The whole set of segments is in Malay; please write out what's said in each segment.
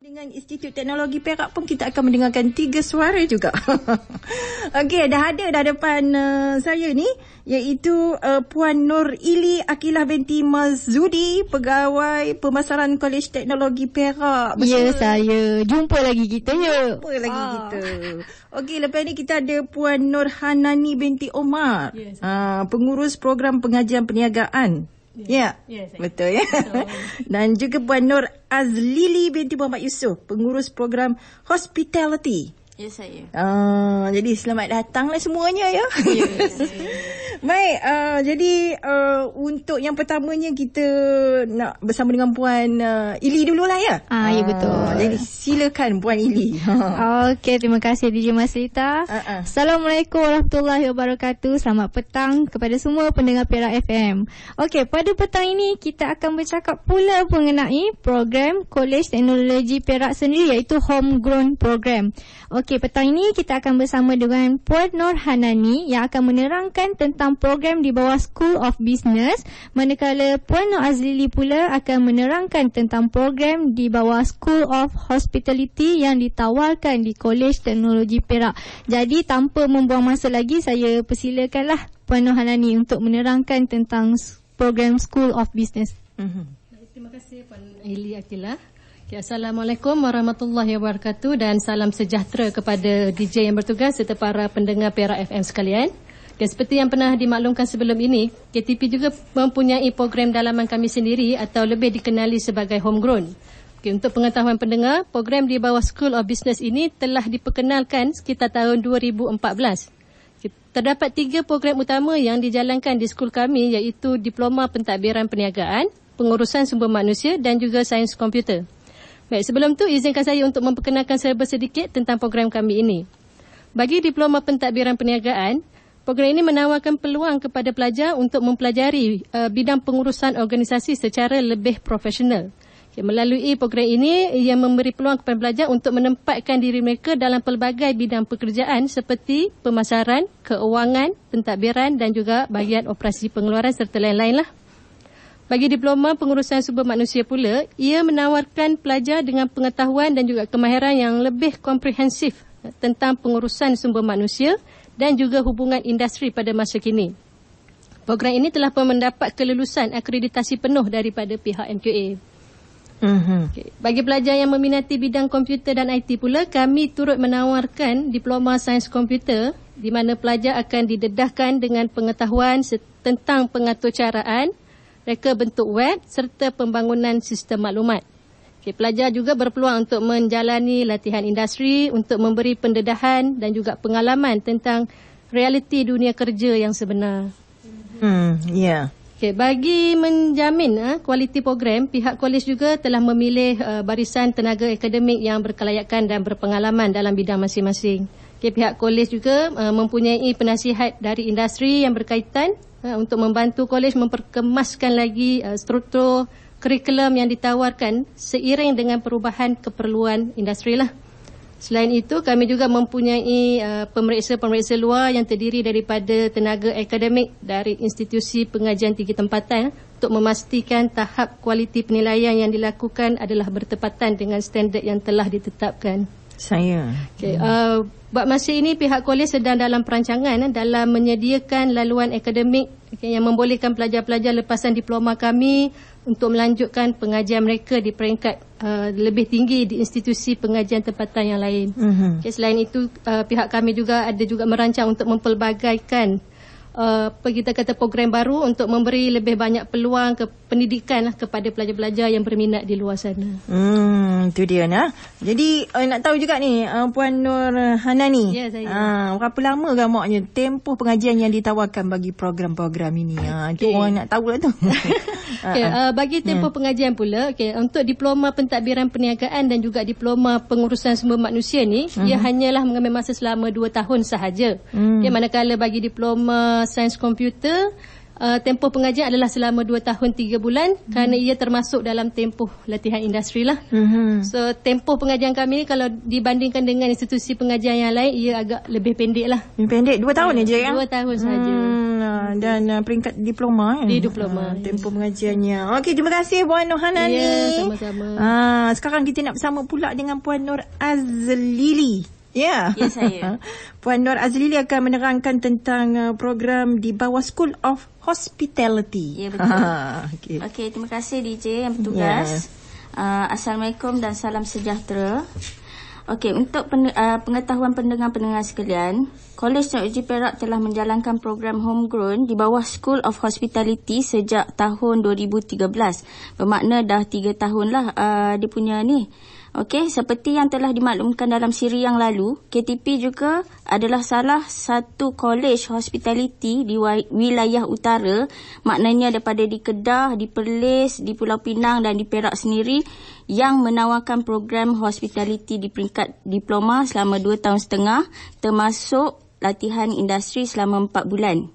Dengan Institut Teknologi Perak pun kita akan mendengarkan tiga suara juga. Okey, dah ada dah depan uh, saya ni iaitu uh, Puan Nur Ili Akilah binti Mazudi, pegawai pemasaran Kolej Teknologi Perak. Ya, saya. Jumpa lagi kita ya. Jumpa lagi ah. kita. Okey, lepas ni kita ada Puan Nur Hanani binti Omar. Yes. Uh, pengurus program pengajian perniagaan. Ya, yeah. yeah, betul ya. Betul. Dan juga Puan Nur Azlili binti Muhammad Yusof, pengurus program Hospitality. Ya, saya. Uh, jadi selamat datanglah semuanya ya. Ya, Baik, uh, jadi uh, untuk yang pertamanya kita nak bersama dengan Puan uh, Ili dululah ya. Ah, ya betul. Uh, jadi silakan Puan Ili. Okey, terima kasih DJ Masrita. Uh-uh. Assalamualaikum warahmatullahi wabarakatuh. Selamat petang kepada semua pendengar Perak FM. Okey, pada petang ini kita akan bercakap pula mengenai program Kolej Teknologi Perak sendiri iaitu Homegrown Program. Okey, petang ini kita akan bersama dengan Puan Nur Hanani yang akan menerangkan tentang tentang program di bawah School of Business manakala Puan Nur Azlili pula akan menerangkan tentang program di bawah School of Hospitality yang ditawarkan di Kolej Teknologi Perak. Jadi tanpa membuang masa lagi saya persilakanlah Puan Nur Hanani untuk menerangkan tentang program School of Business. Mm-hmm. Terima kasih Puan Ili Akilah. Okay, Assalamualaikum warahmatullahi wabarakatuh dan salam sejahtera kepada DJ yang bertugas serta para pendengar Perak FM sekalian. Dan seperti yang pernah dimaklumkan sebelum ini, KTP juga mempunyai program dalaman kami sendiri atau lebih dikenali sebagai homegrown. Okay, untuk pengetahuan pendengar, program di bawah School of Business ini telah diperkenalkan sekitar tahun 2014. Okay, terdapat tiga program utama yang dijalankan di skul kami iaitu Diploma Pentadbiran Perniagaan, Pengurusan Sumber Manusia dan juga Sains Komputer. Baik, sebelum tu izinkan saya untuk memperkenalkan serba sedikit tentang program kami ini. Bagi Diploma Pentadbiran Perniagaan, Program ini menawarkan peluang kepada pelajar untuk mempelajari uh, bidang pengurusan organisasi secara lebih profesional. Okay, melalui program ini, ia memberi peluang kepada pelajar untuk menempatkan diri mereka dalam pelbagai bidang pekerjaan seperti pemasaran, keuangan, pentadbiran dan juga bahagian operasi pengeluaran serta lain-lain lah. Bagi diploma pengurusan sumber manusia pula, ia menawarkan pelajar dengan pengetahuan dan juga kemahiran yang lebih komprehensif tentang pengurusan sumber manusia dan juga hubungan industri pada masa kini. Program ini telah pun mendapat kelulusan akreditasi penuh daripada pihak MQA. Mm-hmm. Okay. Bagi pelajar yang meminati bidang komputer dan IT pula, kami turut menawarkan diploma sains komputer di mana pelajar akan didedahkan dengan pengetahuan tentang pengaturcaraan, reka bentuk web serta pembangunan sistem maklumat. Okay, pelajar juga berpeluang untuk menjalani latihan industri untuk memberi pendedahan dan juga pengalaman tentang realiti dunia kerja yang sebenar. Hmm, ya. Yeah. Okay, bagi menjamin uh, kualiti program, pihak kolej juga telah memilih uh, barisan tenaga akademik yang berkelayakan dan berpengalaman dalam bidang masing-masing. Okay, pihak kolej juga uh, mempunyai penasihat dari industri yang berkaitan uh, untuk membantu kolej memperkemaskan lagi uh, struktur kurikulum yang ditawarkan seiring dengan perubahan keperluan industri lah. Selain itu, kami juga mempunyai uh, pemeriksa-pemeriksa luar yang terdiri daripada tenaga akademik dari institusi pengajian tinggi tempatan untuk memastikan tahap kualiti penilaian yang dilakukan adalah bertepatan dengan standard yang telah ditetapkan. Saya. Okay, uh, buat masa ini pihak kolej sedang dalam perancangan uh, dalam menyediakan laluan akademik okay, yang membolehkan pelajar-pelajar lepasan diploma kami untuk melanjutkan pengajian mereka di peringkat uh, lebih tinggi di institusi pengajian tempatan yang lain. Mm-hmm. Okay, selain itu, uh, pihak kami juga ada juga merancang untuk mempelbagaikan uh, kita kata program baru untuk memberi lebih banyak peluang ke pendidikan lah kepada pelajar-pelajar yang berminat di luar sana. Hmm, itu dia nah. Jadi uh, nak tahu juga ni uh, Puan Nur Hanani. Ya, saya. Uh, berapa lama gamaknya tempoh pengajian yang ditawarkan bagi program-program ini? Ha, uh, okay. orang nak tahu lah tu. okay, uh, bagi tempoh hmm. pengajian pula, okay, untuk diploma pentadbiran perniagaan dan juga diploma pengurusan sumber manusia ni, uh-huh. ia hanyalah mengambil masa selama 2 tahun sahaja. Hmm. Okay, manakala bagi diploma sains komputer, uh, tempoh pengajian adalah selama 2 tahun 3 bulan hmm. kerana ia termasuk dalam tempoh latihan industri lah. Hmm. So tempoh pengajian kami kalau dibandingkan dengan institusi pengajian yang lain ia agak lebih pendek lah. Lebih pendek 2 tahun aja ya? 2 tahun saja. Hmm. dan uh, peringkat diploma kan? Di diploma. Uh, tempoh pengajiannya. Okey, terima kasih Puan Nur Hanani. Ya, sama-sama. Uh, sekarang kita nak bersama pula dengan Puan Nur Azlili. Ya. Yeah. Ya saya. Puan Nur Azlili akan menerangkan tentang uh, program di bawah School of Hospitality. Ya betul. Okey. Okey, terima kasih DJ yang bertugas. Yeah. Uh, Assalamualaikum dan salam sejahtera. Okey, untuk pen, uh, pengetahuan pendengar-pendengar sekalian, Kolej Teknologi Perak telah menjalankan program homegrown di bawah School of Hospitality sejak tahun 2013. Bermakna dah 3 tahunlah uh, dia punya ni Okey, seperti yang telah dimaklumkan dalam siri yang lalu, KTP juga adalah salah satu kolej hospitality di wilayah utara, maknanya daripada di Kedah, di Perlis, di Pulau Pinang dan di Perak sendiri yang menawarkan program hospitality di peringkat diploma selama 2 tahun setengah termasuk latihan industri selama 4 bulan.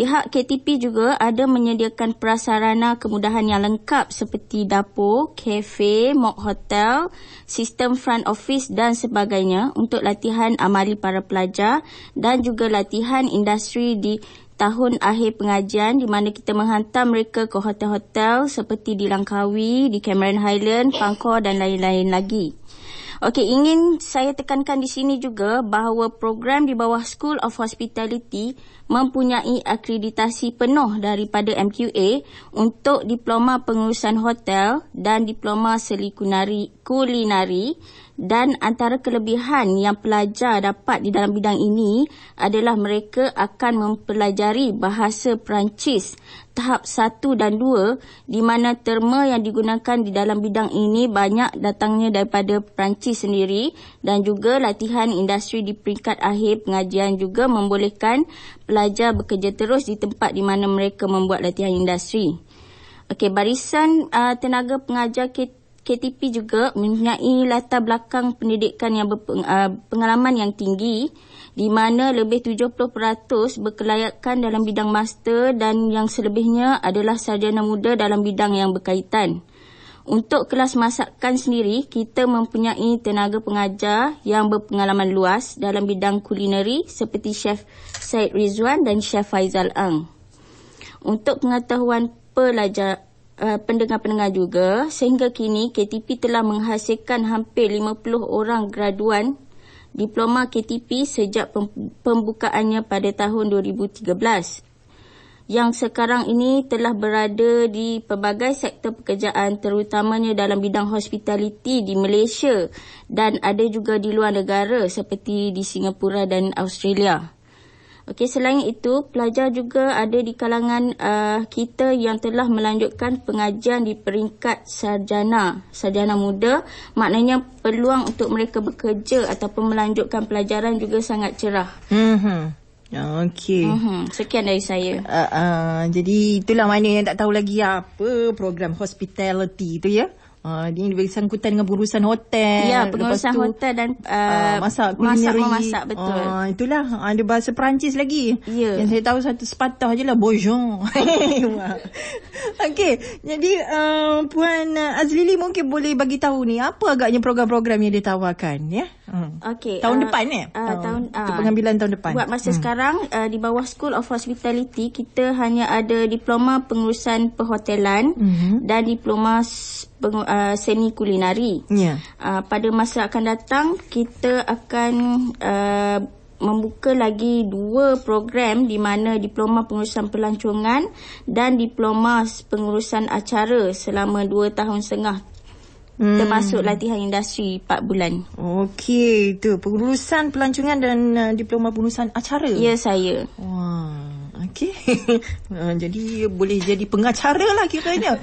Pihak KTP juga ada menyediakan prasarana kemudahan yang lengkap seperti dapur, kafe, mock hotel, sistem front office dan sebagainya untuk latihan amali para pelajar dan juga latihan industri di tahun akhir pengajian di mana kita menghantar mereka ke hotel-hotel seperti di Langkawi, di Cameron Highland, Pangkor dan lain-lain lagi. Okey, ingin saya tekankan di sini juga bahawa program di bawah School of Hospitality mempunyai akreditasi penuh daripada MQA untuk diploma pengurusan hotel dan diploma seli kulinari dan antara kelebihan yang pelajar dapat di dalam bidang ini adalah mereka akan mempelajari bahasa Perancis tahap 1 dan 2 di mana terma yang digunakan di dalam bidang ini banyak datangnya daripada Perancis sendiri dan juga latihan industri di peringkat akhir pengajian juga membolehkan pelajar bekerja terus di tempat di mana mereka membuat latihan industri. Okey, barisan uh, tenaga pengajar KTP juga mempunyai latar belakang pendidikan yang berpengalaman uh, yang tinggi di mana lebih 70% berkelayakan dalam bidang master dan yang selebihnya adalah sarjana muda dalam bidang yang berkaitan. Untuk kelas masakan sendiri, kita mempunyai tenaga pengajar yang berpengalaman luas dalam bidang kulineri seperti Chef Syed Rizwan dan Chef Faizal Ang. Untuk pengetahuan pelajar uh, pendengar-pendengar juga, sehingga kini KTP telah menghasilkan hampir 50 orang graduan diploma KTP sejak pembukaannya pada tahun 2013 yang sekarang ini telah berada di pelbagai sektor pekerjaan terutamanya dalam bidang hospitality di Malaysia dan ada juga di luar negara seperti di Singapura dan Australia. Okey, selain itu, pelajar juga ada di kalangan uh, kita yang telah melanjutkan pengajian di peringkat sarjana, sarjana muda. Maknanya peluang untuk mereka bekerja ataupun melanjutkan pelajaran juga sangat cerah. Mm-hmm. Okey. Mm-hmm. Sekian dari saya. Uh, uh, jadi itulah mana yang tak tahu lagi apa program hospitality tu ya. Uh, dia lebih sangkutan dengan pengurusan hotel. Ya, pengurusan tu, hotel dan uh, uh, masak masak memasak betul. Uh, itulah ada bahasa Perancis lagi. Ya. Yang saya tahu satu sepatah je lah bonjour. Okey, jadi uh, puan Azlili mungkin boleh bagi tahu ni apa agaknya program-program yang ditawarkan ya? Hmm. Okey. Tahun uh, depan ya? Uh, tahun uh, pengambilan tahun depan. Buat masa hmm. sekarang uh, di bawah School of Hospitality kita hanya ada diploma pengurusan perhotelan hmm. dan diploma uh, semi kulinari. Yeah. Uh, pada masa akan datang kita akan uh, membuka lagi dua program di mana diploma pengurusan pelancongan dan diploma pengurusan acara selama dua tahun setengah hmm. termasuk latihan industri 4 bulan. Okey, itu pengurusan pelancongan dan uh, diploma pengurusan acara. Ya, saya. Wah. Okey. uh, jadi boleh jadi pengacara lah kiranya.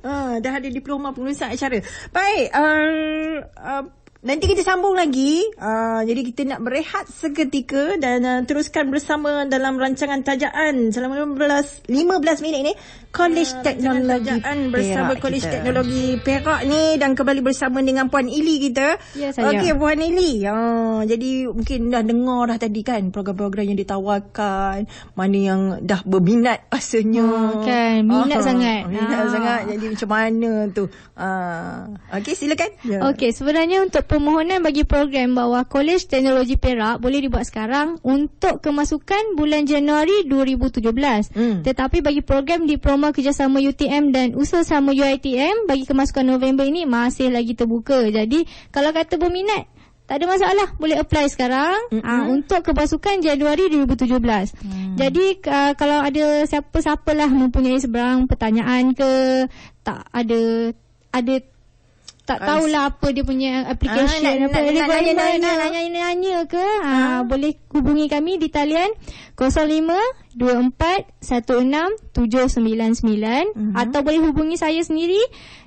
uh, dah ada diploma pengurusan acara. Baik, uh, uh, Nanti kita sambung lagi. Uh, jadi kita nak berehat seketika dan uh, teruskan bersama dalam rancangan tajaan selama 15 15 minit ni Kolej uh, Teknologi Perak bersama Kolej Teknologi Perak ni dan kembali bersama dengan Puan Ili kita. Ya saya. Okey Puan Ili. Uh, jadi mungkin dah dengar dah tadi kan program-program yang ditawarkan, mana yang dah berminat rasanya. Oh, kan, minat uh, sangat. Minat uh. sangat. Jadi macam mana tu? Uh, Okey silakan. Yeah. Okey sebenarnya untuk permohonan bagi program bawah Kolej Teknologi Perak boleh dibuat sekarang untuk kemasukan bulan Januari 2017. Hmm. Tetapi bagi program diploma kerjasama UTM dan usaha sama UiTM bagi kemasukan November ini masih lagi terbuka. Jadi kalau kata berminat tak ada masalah boleh apply sekarang mm-hmm. uh, untuk kepasukan Januari 2017. Mm. Jadi uh, kalau ada siapa-siapalah mempunyai sebarang pertanyaan ke tak ada ada tak tahulah apa dia punya application ah, apa nak, nak, nak, nak, nak, nak, nak, nanya ke ha, ha. boleh hubungi kami di talian 0524167999 uh-huh. atau boleh hubungi saya sendiri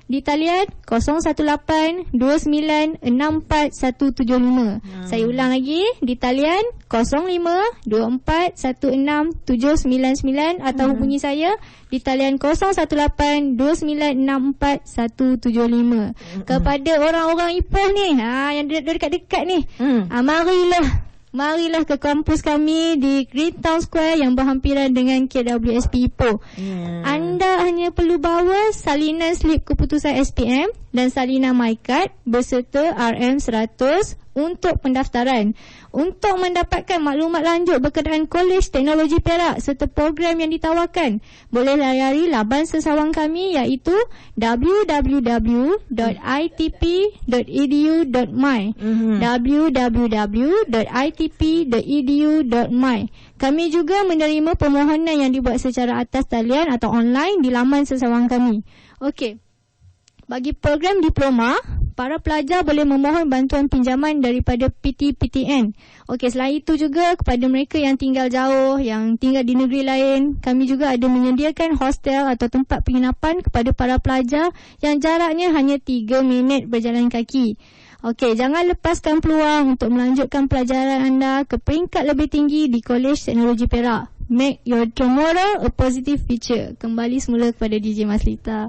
di talian 01829641175. Hmm. Saya ulang lagi di talian 0524167999 atau hmm. hubungi saya di talian 0182964175. Hmm. Kepada orang-orang Ipoh ni, ha yang dekat-dekat ni, hmm. ha, marilah Marilah ke kampus kami di Green Town Square yang berhampiran dengan KWSP Ipoh. Yeah. Anda hanya perlu bawa salinan slip keputusan SPM dan salinan MyCard berserta RM100 untuk pendaftaran. Untuk mendapatkan maklumat lanjut berkenaan Kolej Teknologi Perak serta program yang ditawarkan, boleh layari laban sesawang kami iaitu www.itp.edu.my mm-hmm. www.itp.edu.my Kami juga menerima permohonan yang dibuat secara atas talian atau online di laman sesawang kami. Okey. Bagi program diploma, para pelajar boleh memohon bantuan pinjaman daripada PT-PTN. Okey, selain itu juga kepada mereka yang tinggal jauh, yang tinggal di negeri lain, kami juga ada menyediakan hostel atau tempat penginapan kepada para pelajar yang jaraknya hanya 3 minit berjalan kaki. Okey, jangan lepaskan peluang untuk melanjutkan pelajaran anda ke peringkat lebih tinggi di Kolej Teknologi Perak. Make your tomorrow a positive future. Kembali semula kepada DJ Maslita.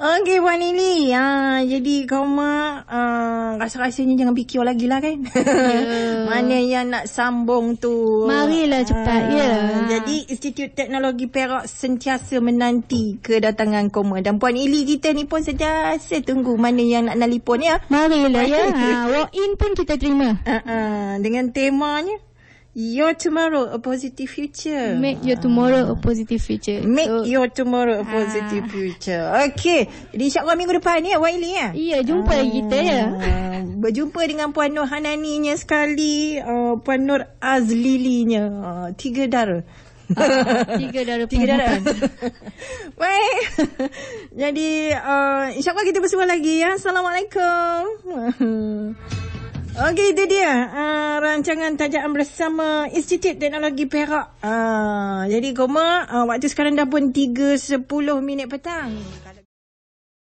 Okey Puan Lili. Ha, Jadi kau mak uh, Rasa-rasanya jangan fikir lagi lah kan? Yeah. Mana yang nak sambung tu? Marilah cepat ya. yeah. Jadi Institut Teknologi Perak Sentiasa menanti Kedatangan koma Dan Puan Ili kita ni pun Sentiasa tunggu Mana yang nak nelipon ya. Marilah ya. Ha, Walk in pun kita terima. Uh, uh, Dengan temanya Your tomorrow a positive future. Make your tomorrow a positive future. Make so, your tomorrow a positive ah. future. Okay. Jadi insyaAllah minggu depan ni ya, Waili ya? Iya, jumpa ah. lagi kita ya. Berjumpa dengan Puan Nur Hananinya sekali. Uh, Puan Nur Azlilinya. Uh, tiga darah. Uh, tiga darah Tiga darah Baik Jadi uh, InsyaAllah kita bersua lagi ya Assalamualaikum Okey, itu dia uh, rancangan tajaan bersama Institut Teknologi Perak. Uh, jadi, Koma, uh, waktu sekarang dah pun 3.10 minit petang.